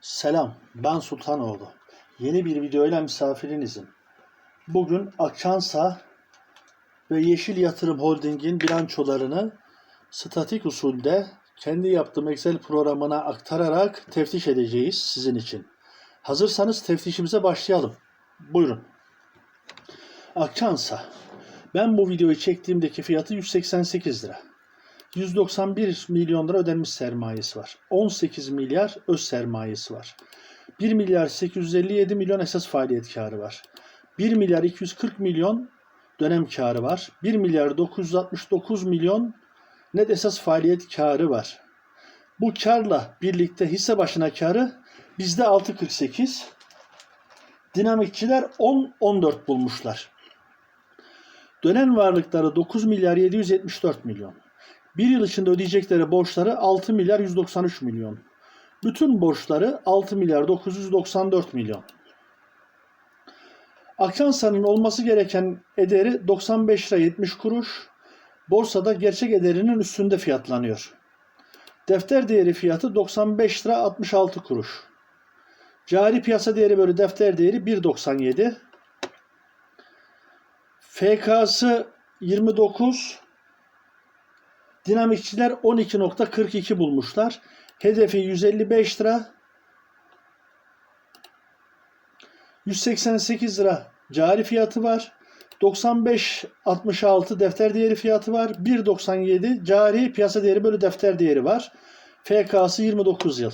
Selam, ben Sultanoğlu. Yeni bir videoyla misafirinizim. Bugün Akçansa ve Yeşil Yatırım Holding'in bilançolarını statik usulde kendi yaptığım Excel programına aktararak teftiş edeceğiz sizin için. Hazırsanız teftişimize başlayalım. Buyurun. Akçansa. Ben bu videoyu çektiğimdeki fiyatı 188 lira. 191 milyon lira ödenmiş sermayesi var. 18 milyar öz sermayesi var. 1 milyar 857 milyon esas faaliyet karı var. 1 milyar 240 milyon dönem karı var. 1 milyar 969 milyon net esas faaliyet karı var. Bu karla birlikte hisse başına karı bizde 6.48. Dinamikçiler 10-14 bulmuşlar. Dönen varlıkları 9 milyar 774 milyon. Bir yıl içinde ödeyecekleri borçları 6 milyar 193 milyon. Bütün borçları 6 milyar 994 milyon. Akçansa'nın olması gereken ederi 95 lira 70 kuruş. Borsada gerçek ederinin üstünde fiyatlanıyor. Defter değeri fiyatı 95 lira 66 kuruş. Cari piyasa değeri bölü defter değeri 1.97. FK'sı 29. Dinamikçiler 12.42 bulmuşlar. Hedefi 155 lira. 188 lira cari fiyatı var. 95.66 defter değeri fiyatı var. 1.97 cari piyasa değeri bölü defter değeri var. FK'sı 29 yıl.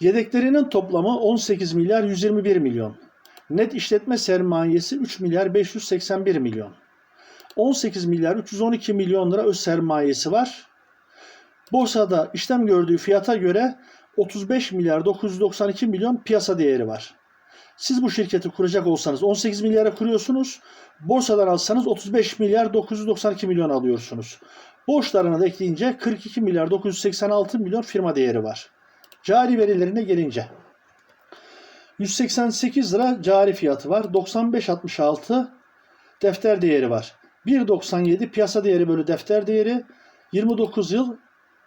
Yedeklerinin toplamı 18 milyar 121 milyon. Net işletme sermayesi 3 milyar 581 milyon. 18 milyar 312 milyon lira öz sermayesi var. Borsada işlem gördüğü fiyata göre 35 milyar 992 milyon piyasa değeri var. Siz bu şirketi kuracak olsanız 18 milyara kuruyorsunuz. Borsadan alsanız 35 milyar 992 milyon alıyorsunuz. Borçlarına da ekleyince 42 milyar 986 milyon firma değeri var. Cari verilerine gelince 188 lira cari fiyatı var. 95.66 defter değeri var. 1.97 piyasa değeri bölü defter değeri 29 yıl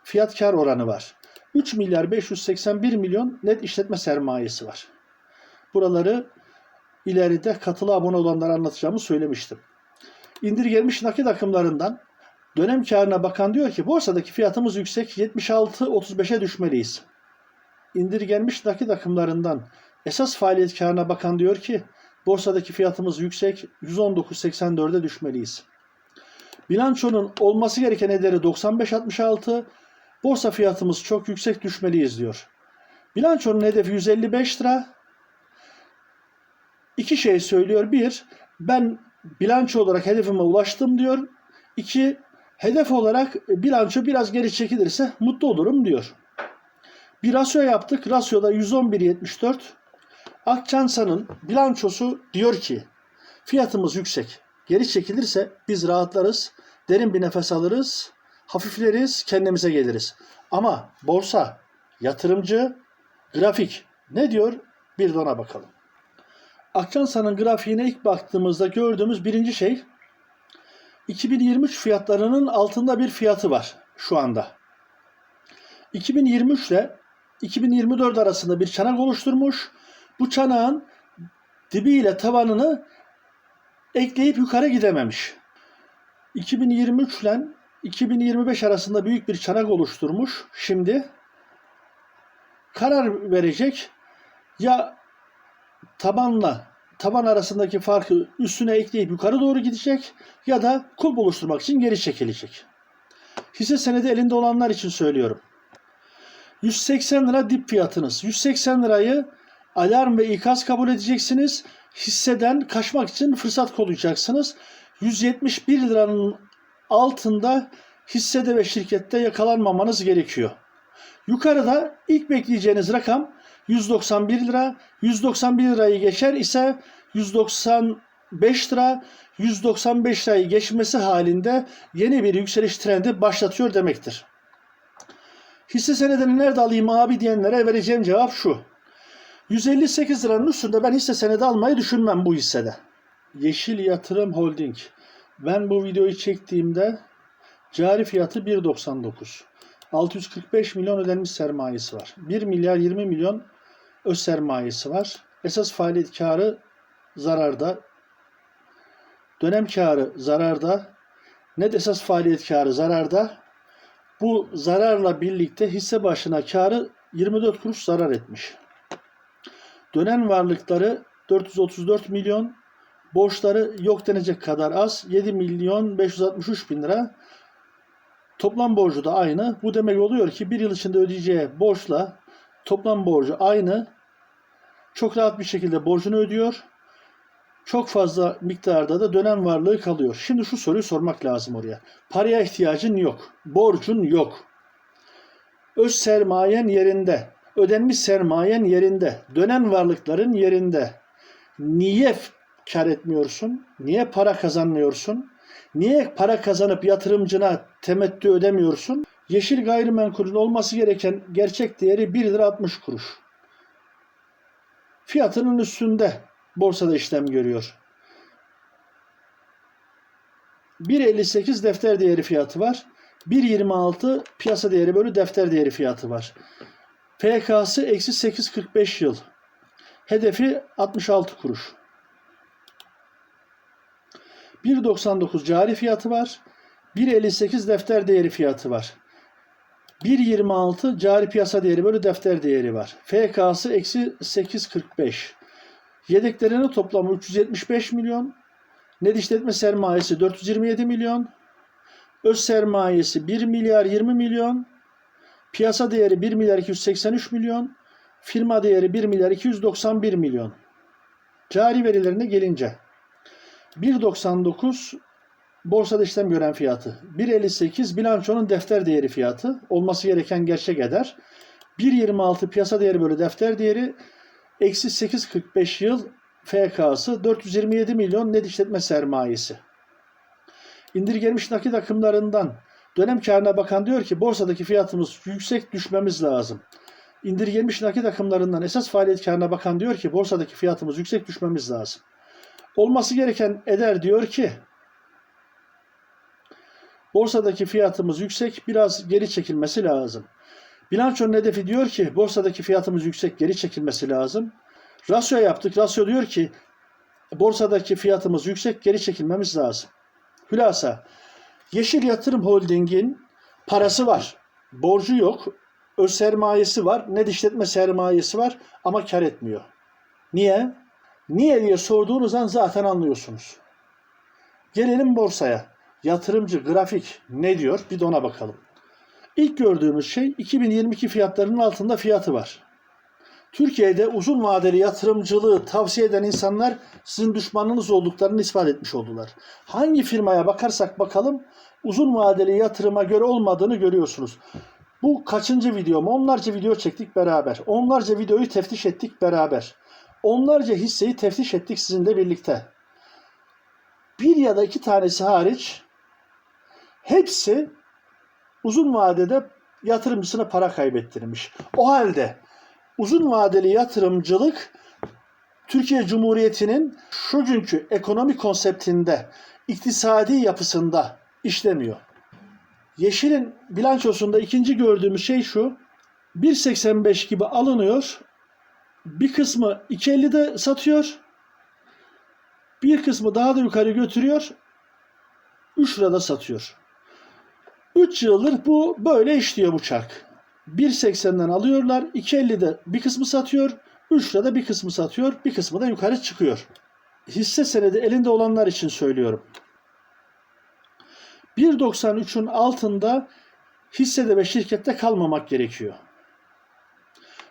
fiyat kar oranı var. 3 milyar 581 milyon net işletme sermayesi var. Buraları ileride katılı abone olanlara anlatacağımı söylemiştim. İndirgenmiş nakit akımlarından dönem karına bakan diyor ki borsadaki fiyatımız yüksek 76.35'e düşmeliyiz. İndirgenmiş nakit akımlarından esas faaliyet karına bakan diyor ki borsadaki fiyatımız yüksek 119.84'e düşmeliyiz. Bilançonun olması gereken ederi 95.66. Borsa fiyatımız çok yüksek düşmeliyiz diyor. Bilançonun hedefi 155 lira. İki şey söylüyor. Bir, ben bilanço olarak hedefime ulaştım diyor. İki, hedef olarak bilanço biraz geri çekilirse mutlu olurum diyor. Bir rasyo yaptık. Rasyoda 111.74. Akçansa'nın bilançosu diyor ki fiyatımız yüksek. Geri çekilirse biz rahatlarız, derin bir nefes alırız, hafifleriz, kendimize geliriz. Ama borsa, yatırımcı, grafik ne diyor? Bir de ona bakalım. Akçansa'nın grafiğine ilk baktığımızda gördüğümüz birinci şey 2023 fiyatlarının altında bir fiyatı var şu anda. 2023 ile 2024 arasında bir çanak oluşturmuş. Bu çanağın dibiyle tavanını ekleyip yukarı gidememiş. 2023 ile 2025 arasında büyük bir çanak oluşturmuş. Şimdi karar verecek ya tabanla taban arasındaki farkı üstüne ekleyip yukarı doğru gidecek ya da kulp oluşturmak için geri çekilecek. Hisse senedi elinde olanlar için söylüyorum. 180 lira dip fiyatınız. 180 lirayı alarm ve ikaz kabul edeceksiniz. Hisseden kaçmak için fırsat kollayacaksınız. 171 liranın altında hissede ve şirkette yakalanmamanız gerekiyor. Yukarıda ilk bekleyeceğiniz rakam 191 lira. 191 lirayı geçer ise 195 lira. 195 lirayı geçmesi halinde yeni bir yükseliş trendi başlatıyor demektir. Hisse senedini nerede alayım abi diyenlere vereceğim cevap şu. 158 liranın üstünde ben hisse senedi almayı düşünmem bu hissede. Yeşil Yatırım Holding. Ben bu videoyu çektiğimde cari fiyatı 1.99. 645 milyon ödenmiş sermayesi var. 1 milyar 20 milyon öz sermayesi var. Esas faaliyet karı zararda. Dönem karı zararda. Net esas faaliyet karı zararda. Bu zararla birlikte hisse başına karı 24 kuruş zarar etmiş. Dönen varlıkları 434 milyon, borçları yok denecek kadar az 7 milyon 563 bin lira. Toplam borcu da aynı. Bu demek oluyor ki bir yıl içinde ödeyeceği borçla toplam borcu aynı. Çok rahat bir şekilde borcunu ödüyor. Çok fazla miktarda da dönem varlığı kalıyor. Şimdi şu soruyu sormak lazım oraya. Paraya ihtiyacın yok. Borcun yok. Öz sermayen yerinde. Ödenmiş sermayen yerinde. Dönen varlıkların yerinde. Niye kar etmiyorsun? Niye para kazanmıyorsun? Niye para kazanıp yatırımcına temettü ödemiyorsun? Yeşil gayrimenkulün olması gereken gerçek değeri 1 lira 60 kuruş. Fiyatının üstünde borsada işlem görüyor. 1.58 defter değeri fiyatı var. 1.26 piyasa değeri bölü defter değeri fiyatı var. PK'sı eksi 8.45 yıl. Hedefi 66 kuruş. 1.99 cari fiyatı var. 1.58 defter değeri fiyatı var. 1.26 cari piyasa değeri bölü defter değeri var. FK'sı eksi 8.45. Yedeklerinin toplamı 375 milyon. Net işletme sermayesi 427 milyon. Öz sermayesi 1 milyar 20 milyon. Piyasa değeri 1 milyar 283 milyon. Firma değeri 1 milyar 291 milyon. Cari verilerine gelince 1.99 borsada işlem gören fiyatı. 1.58 bilançonun defter değeri fiyatı. Olması gereken gerçek eder. 1.26 piyasa değeri bölü defter değeri. Eksi 8.45 yıl FK'sı 427 milyon net işletme sermayesi. İndirgenmiş nakit akımlarından dönem karına bakan diyor ki borsadaki fiyatımız yüksek düşmemiz lazım. İndirgenmiş nakit akımlarından esas faaliyet karına bakan diyor ki borsadaki fiyatımız yüksek düşmemiz lazım. Olması gereken eder diyor ki borsadaki fiyatımız yüksek biraz geri çekilmesi lazım. Bilançonun hedefi diyor ki borsadaki fiyatımız yüksek geri çekilmesi lazım. Rasyo yaptık. Rasyo diyor ki borsadaki fiyatımız yüksek geri çekilmemiz lazım. Hülasa Yeşil Yatırım Holding'in parası var. Borcu yok. Öz sermayesi var. Net işletme sermayesi var ama kar etmiyor. Niye? Niye diye sorduğunuz an zaten anlıyorsunuz. Gelelim borsaya. Yatırımcı grafik ne diyor? Bir de ona bakalım. İlk gördüğümüz şey 2022 fiyatlarının altında fiyatı var. Türkiye'de uzun vadeli yatırımcılığı tavsiye eden insanlar sizin düşmanınız olduklarını ispat etmiş oldular. Hangi firmaya bakarsak bakalım uzun vadeli yatırıma göre olmadığını görüyorsunuz. Bu kaçıncı videom? Onlarca video çektik beraber. Onlarca videoyu teftiş ettik beraber. Onlarca hisseyi teftiş ettik sizinle birlikte. Bir ya da iki tanesi hariç hepsi uzun vadede yatırımcısına para kaybettirmiş. O halde uzun vadeli yatırımcılık Türkiye Cumhuriyeti'nin şu günkü ekonomi konseptinde, iktisadi yapısında işlemiyor. Yeşil'in bilançosunda ikinci gördüğümüz şey şu. 1.85 gibi alınıyor. Bir kısmı 2.50'de satıyor. Bir kısmı daha da yukarı götürüyor. 3 lirada satıyor. 3 yıldır bu böyle işliyor bu çark. 1.80'den alıyorlar. 2.50'de bir kısmı satıyor. 3 lirada bir kısmı satıyor. Bir kısmı da yukarı çıkıyor. Hisse senedi elinde olanlar için söylüyorum. 1.93'ün altında hissede ve şirkette kalmamak gerekiyor.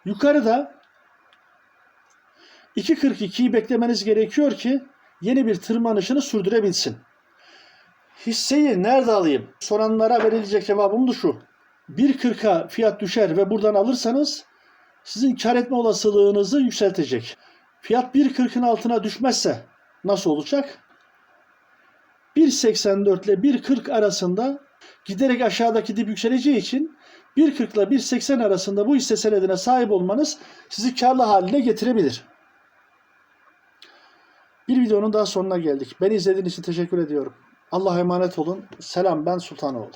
Yukarıda 2.42'yi beklemeniz gerekiyor ki yeni bir tırmanışını sürdürebilsin. Hisseyi nerede alayım? Soranlara verilecek cevabım da şu. 1.40'a fiyat düşer ve buradan alırsanız sizin kar etme olasılığınızı yükseltecek. Fiyat 1.40'ın altına düşmezse nasıl olacak? 1.84 ile 1.40 arasında giderek aşağıdaki dip yükseleceği için 1.40 ile 1.80 arasında bu hisse senedine sahip olmanız sizi karlı haline getirebilir. Bir videonun daha sonuna geldik. Beni izlediğiniz için teşekkür ediyorum. Allah'a emanet olun. Selam ben Sultanoğlu.